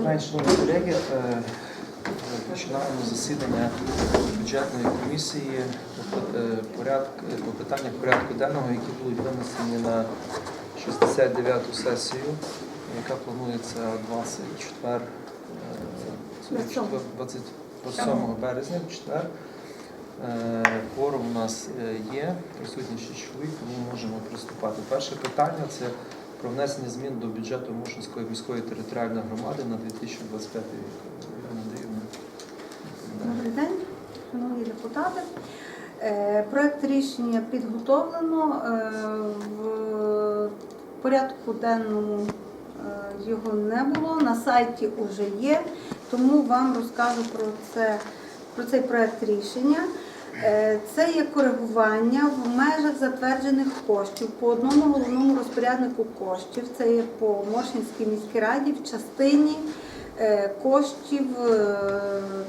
Шановні колеги. Е, Починаємо засідання бюджетної комісії по, е, е, по питаннях порядку денного, які будуть винесені на 69-ту сесію, яка планується 24, е, 27. 27 березня, четвер. Форум у нас є, присутні 6 чоловік, тому можемо приступати. Перше питання це про внесення змін до бюджету Мушинської міської територіальної громади на 2025 рік. Добрий день, шановні депутати. Е, Проект рішення підготовлено. Е, В порядку денному е, його не було, на сайті вже є, тому вам розкажу про це, про цей проект рішення. Е, Це є коригування в межах затверджених коштів по одному головному розпоряднику коштів. Це є по Моршинській міській раді в частині е, коштів е,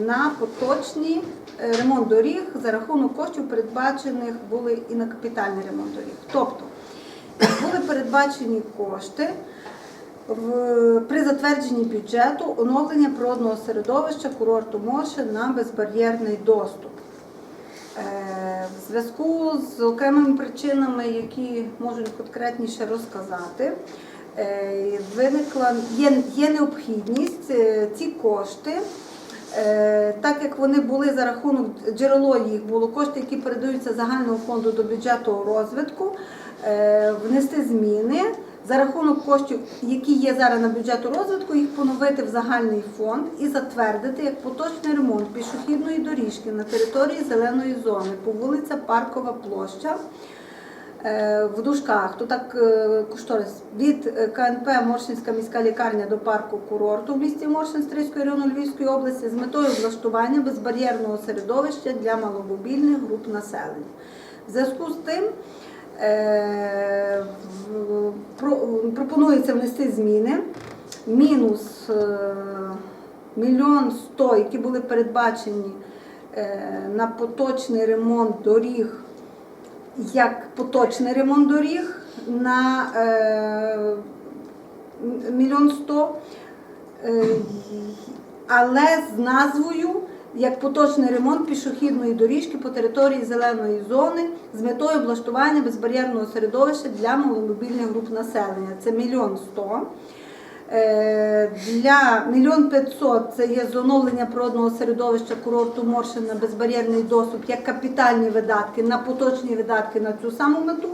на поточний е, ремонт доріг за рахунок коштів передбачених були і на капітальний ремонт доріг. Тобто були передбачені кошти при затвердженні бюджету оновлення природного середовища курорту Морше на безбар'єрний доступ. Е, В зв'язку з окремими причинами, які можуть конкретніше розказати, е, виникла є, є необхідність е, ці кошти, так як вони були за рахунок джерело їх було кошти, які передаються загального фонду до бюджету розвитку, внести зміни. За рахунок коштів, які є зараз на бюджету розвитку, їх поновити в загальний фонд і затвердити як поточний ремонт пішохідної доріжки на території зеленої зони по вулиця Паркова площа е, в Дужках. То так е, кошторис від е, КНП Моршинська міська лікарня до парку курорту в місті Моршин Стрийської району Львівської області з метою влаштування безбар'єрного середовища для маломобільних груп населення. В зв'язку з тим пропонується внести зміни. Мінус е, мільйон сто, які були передбачені е, на поточний ремонт доріг, як поточний ремонт доріг на е, мільйон сто, е, але з назвою як поточний ремонт пішохідної доріжки по території зеленої зони з метою облаштування безбар'єрного середовища для маломобільних груп населення. Це мільйон сто. Е, Для мільйон п'ятсот це є з оновлення природного середовища курорту на безбар'єрний доступ як капітальні видатки на поточні видатки на цю саму мету.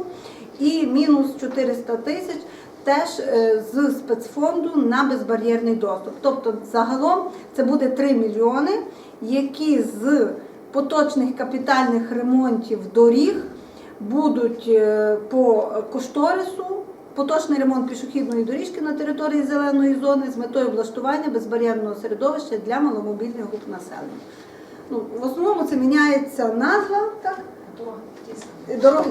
І мінус 400 тисяч теж е, з спецфонду на безбар'єрний доступ. Тобто загалом це буде 3 мільйони, які з поточних капітальних ремонтів доріг будуть е, по кошторису поточний ремонт пішохідної доріжки на території зеленої зони з метою облаштування безбар'єрного середовища для маломобільних груп населення. Ну, в основному це міняється назва, так? Дороги.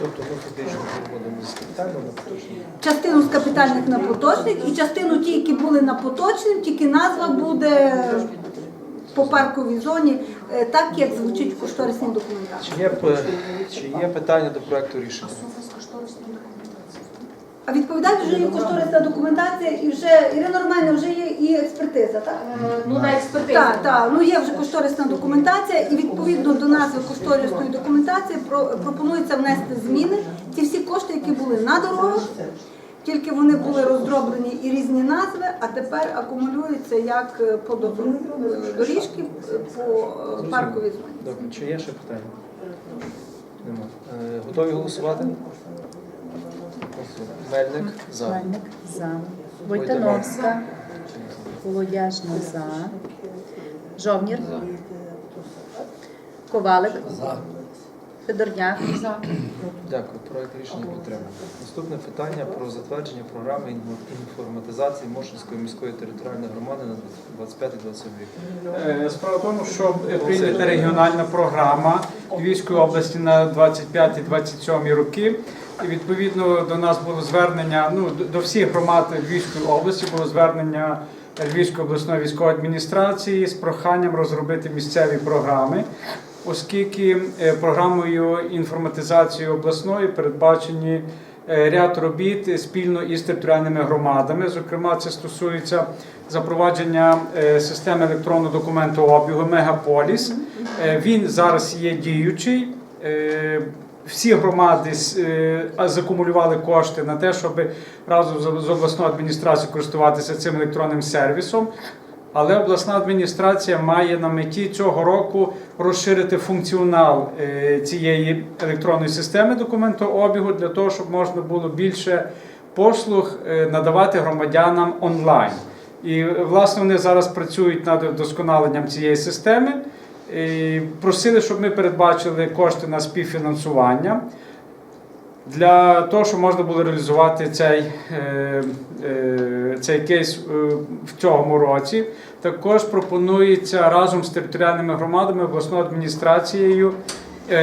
Тобто ми фактично переводимо з капітального на поточний. Частину з капітальних на поточних і частину ті, які були на поточним, тільки назва буде по парковій зоні, е, так як звучить в кошторисній документації. Чи є, чи є питання до проекту рішення? А відповідальність вже є кошторисна документація і вже Ірина Романівна, вже є і експертиза, так? Ну, на експертизу. Так, так, ну є вже кошторисна документація, і відповідно до назви кошторисної документації про- пропонується внести зміни. Ті всі кошти, які були на дорогах, тільки вони були роздроблені і різні назви, а тепер акумулюються як е, по е, доріжки е, по е, парковій зоні. Добре, чи є ще питання? Нема. Е, Готові голосувати? Мельник за. Мельник за. Войтановська. Колодяжна за. Жовнір. Ковалик. За. Федорняк. За. Дякую. Проект рішення підтримано. Наступне питання про затвердження програми інформатизації Моршинської міської територіальної громади на 25-27 рік. Е, Справа в тому, що прийнята регіональна програма Львівської області на 25-27 роки. І відповідно до нас було звернення, ну до- всіх громад Львівської області було звернення Львівської обласної військової адміністрації з проханням розробити місцеві програми, оскільки е, програмою інформатизації обласної передбачені е, ряд робіт спільно із територіальними громадами. Зокрема, це стосується запровадження е, системи електронного документообігу Мегаполіс. Він зараз є діючий. Всі громади е, закумулювали кошти на те, щоб разом з- обласною адміністрацією користуватися цим електронним сервісом. Але обласна адміністрація має на меті цього року розширити функціонал е, цієї електронної системи документообігу для того, щоб можна було більше послуг е, надавати громадянам онлайн. І власне вони зараз працюють над вдосконаленням цієї системи. Просили, щоб ми передбачили кошти на співфінансування для того, щоб можна було реалізувати цей, е, е, цей кейс е, в цьому році. Також пропонується разом з територіальними громадами, обласною адміністрацією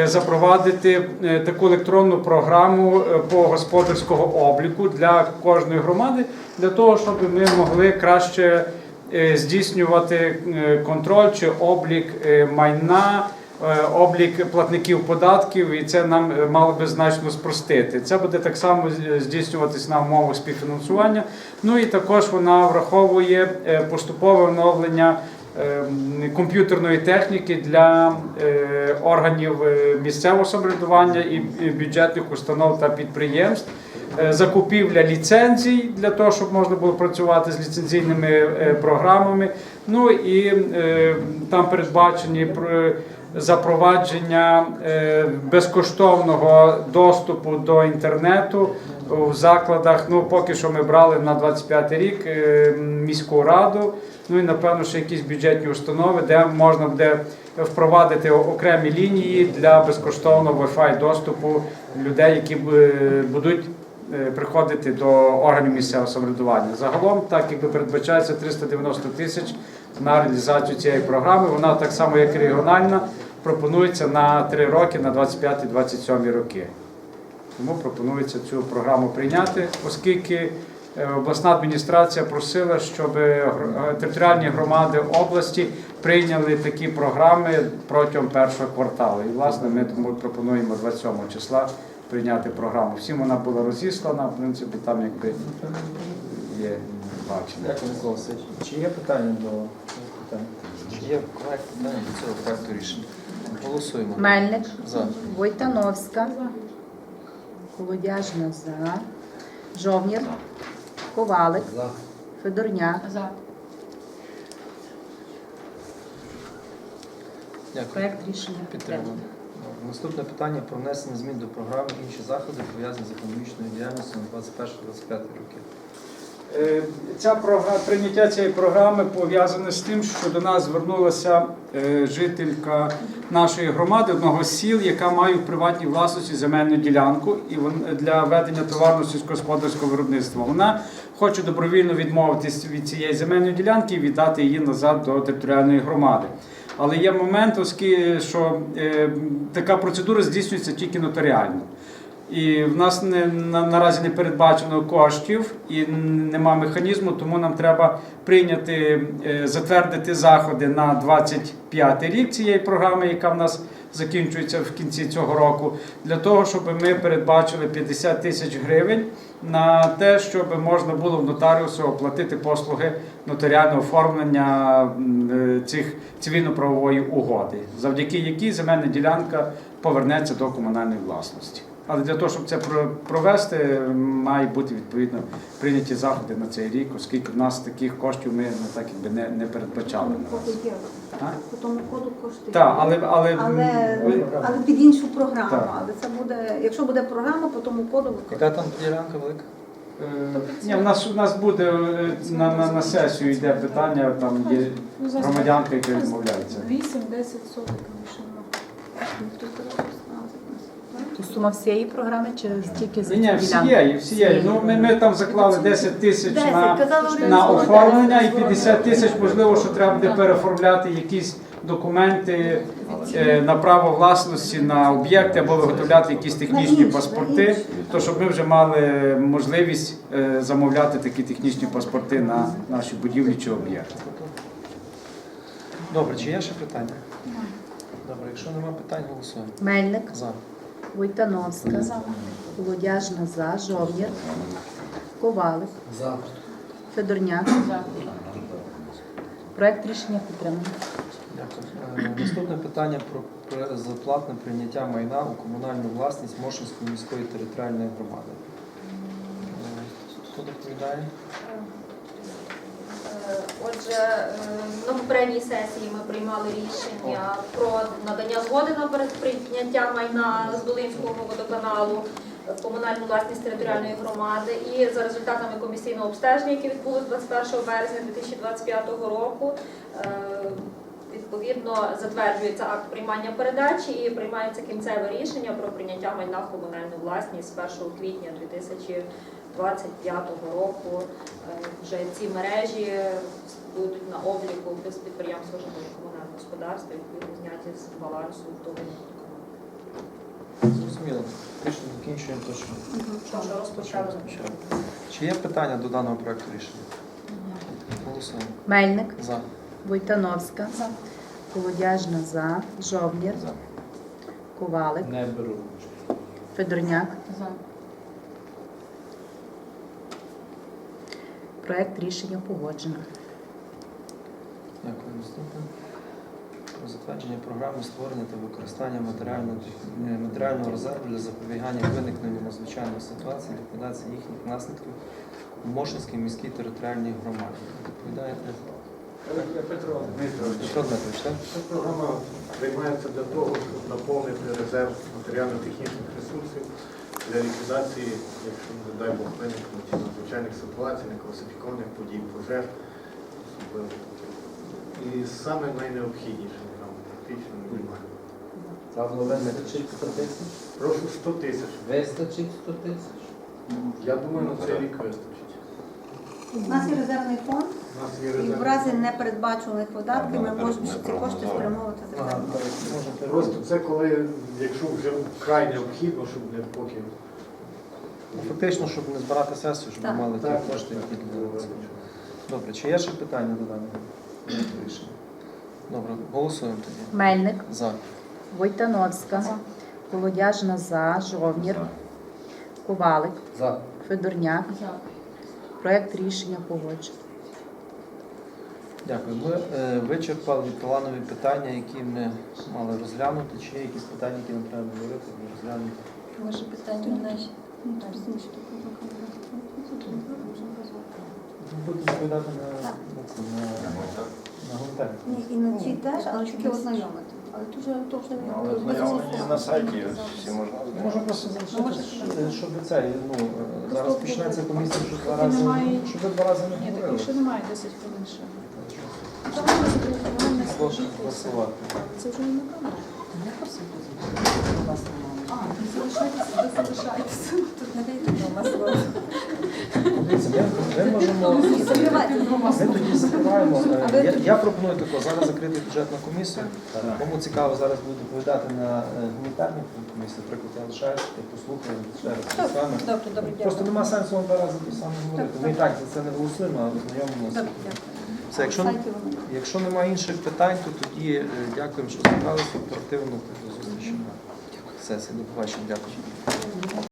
запровадити таку електронну програму по господарського обліку для кожної громади, для того, щоб ми могли краще здійснювати е, контроль чи облік е, майна. е, Облік платників податків, і це нам е, мало би значно спростити. Це буде так само здійснюватись на умовах співфінансування. Ну і також вона враховує е, поступове оновлення е, комп'ютерної техніки для е, органів е, місцевого самоврядування і бюджетних установ та підприємств. Е, Закупівля ліцензій для того, щоб можна було працювати з ліцензійними е, програмами. Ну і е, там передбачені про- запровадження безкоштовного доступу до інтернету в закладах. Ну, поки що ми брали на 25 рік міську раду. Ну і напевно, ще якісь бюджетні установи, де можна буде впровадити окремі лінії для безкоштовного Wi-Fi доступу людей, які будуть приходити до органів місцевого самоврядування. Загалом, так якби передбачається 390 тисяч на реалізацію цієї програми. Вона так само, як і регіональна, пропонується на 3 роки, на 25-27 роки. Тому пропонується цю програму прийняти, оскільки е, обласна адміністрація просила, щоб е, е, територіальні громади області прийняли такі програми протягом першого кварталу. І власне ми тому пропонуємо 27 числа прийняти програму. Всім вона була розіслана, в принципі, там якби є бачення. Дякую, Микола Васильович. Чи є питання до питання? Чи є проект питання до цього проекту рішення? Голосуємо. Мельник, За. Войтановська, Колодяжна за, Жовнір, Ковалик, Федорняк, Дякую. проект рішення Підтримано. підтримано. Наступне питання про внесення змін до програми інші заходи пов'язані з економічною діяльністю на 21-25 роки. Е, Ця програма, прийняття цієї програми пов'язане з тим, що до нас звернулася е, жителька нашої громади, одного з сіл, яка має в приватній власності земельну ділянку і для ведення товарного сільськогосподарського виробництва. Вона хоче добровільно відмовитись від цієї земельної ділянки і віддати її назад до територіальної громади. Але є момент, оскільки що е, така процедура здійснюється тільки нотаріально. І в нас не, на, наразі не передбачено коштів і нема механізму, тому нам треба прийняти, е, затвердити заходи на 25 рік цієї програми, яка в нас закінчується в кінці цього року, для того, щоб ми передбачили 50 тисяч гривень на те, щоб можна було в нотаріусу оплатити послуги нотаріального оформлення е, цих цивільно-правової угоди, завдяки якій земельна ділянка повернеться до комунальної власності. Але для того, щоб це провести, мають бути відповідно прийняті заходи на цей рік, оскільки в нас таких коштів ми ну, так якби не, не передбачали. По тому коду кошти. Так, але, але, Але, але під іншу програму. Так. Але це буде, якщо буде програма, по тому коду Яка там ділянка велика? Е, Ні, у нас у нас буде е, на, на, на сесію йде питання, там є громадянка, яка відмовляється. 8-10 соток лишимо. Хто сказав, що 16 То сума всієї програми чи тільки за Ні, всієї, всієї. Ну, ми, ми там заклали 10 тисяч на, на оформлення і 50 тисяч, можливо, що треба буде переоформляти якісь документи е, на право власності на об'єкти або виготовляти якісь технічні паспорти, то щоб ми вже мали можливість е, замовляти такі технічні паспорти на наші будівлі чи об'єкти. Добре, чи є ще питання? Добре, якщо немає питань, голосуємо. Мельник, За. Войтановська, Колодяжна за, Жовнір, Ковалик, Федорняк. Проект рішення підтриманий. Дякую. Е, Наступне питання про безоплатне прийняття майна у комунальну власність Мошинської міської територіальної громади. Е, Хто доповідає? Отже, е, на попередній сесії ми приймали рішення про надання згоди на прийняття майна з Долинського водоканалу в комунальну власність територіальної громади. І за результатами комісійного обстеження, яке відбулося 21 березня 2025 року, е, відповідно затверджується акт приймання передачі і приймається кінцеве рішення про прийняття майна в комунальну власність з 1 квітня 2025 року. Е, Вже ці мережі будуть на обліку без підприємства житлово-комунального господарства, відповідно зняті з балансу того. Зрозуміло. Рішення закінчуємо точно. Що розпочали? Чи є питання до даного проекту рішення? Голосуємо. Мельник, За. Войтановська, Колодяжна за, Жовнір, За. Ковалик, Не беру. Федорняк. За. Проект рішення погоджено. Дякую. Наступне. Про затвердження програми створення та використання матеріального, е, матеріального резерву для запобігання виникненню надзвичайних ситуацій, ліквідації їхніх наслідків у Мошинській міській територіальній громаді. Доповідає Програма приймається для того, щоб наповнити резерв матеріально-технічних ресурсів для ліквідації, якщо не дай Бог виникнуть надзвичайних ситуацій, некласифікованих подій, пожеж. І саме найнеобхідніше нам практично немає. Вистачить 100 тисяч? Прошу 100 тисяч. Вистачить 100 тисяч? Я думаю, на цей рік вистачить. У нас є резервний фонд, і в разі непередбачених видатків ми можемо ці кошти спрямовувати з Ага, Просто це коли, якщо вже вкрай необхідно, щоб не поки Ну, Фактично, щоб не збирати сесію, щоб ми Так. мали ті кошти, які для цього. Добре, чи є ще питання до даного проекту рішення? Добре, голосуємо тоді. Мельник, За. Войтановська, Колодяжна за, Жовнір, Ковалик, За. Федорняк. Проект рішення погоджено. Дякую. Ми е, вичерпали планові питання, які ми мали розглянути. Чи є якісь питання, які нам треба говорити, ми розглянути? Може питання наші. Будете відповідати на, на, на, на, на і на ці теж, але тільки ознайомити. Але дуже то вже Ну, Але знайомлені на сайті всі можна Можна просто залишити, щоб- щоб це, ну, е, зараз почнеться комісія, щоб два рази, немає- щоб ви два рази не Ні, так говорили. якщо немає 10 хвилин ще. Або голосувати. Це вже не на камеру. А, ви залишайтеся, ви залишайтеся. Тут не дайте до нас. Дивіться, ми, ми можемо. Ми тоді закриваємо. Е, Я, я пропоную тако, зараз закрити бюджетну комісію. Кому цікаво зараз буде доповідати на е, гуманітарній комісії, наприклад, я лишаюся, я послухаю ще раз з вами. Просто нема сенсу вам те саме говорити. Ми і так за це не голосуємо, а ознайомимося. Добре. Все, якщо, якщо немає інших питань, то тоді е, дякуємо, що зібралися оперативно до зустрічі на сесії. До побачення. Дякую.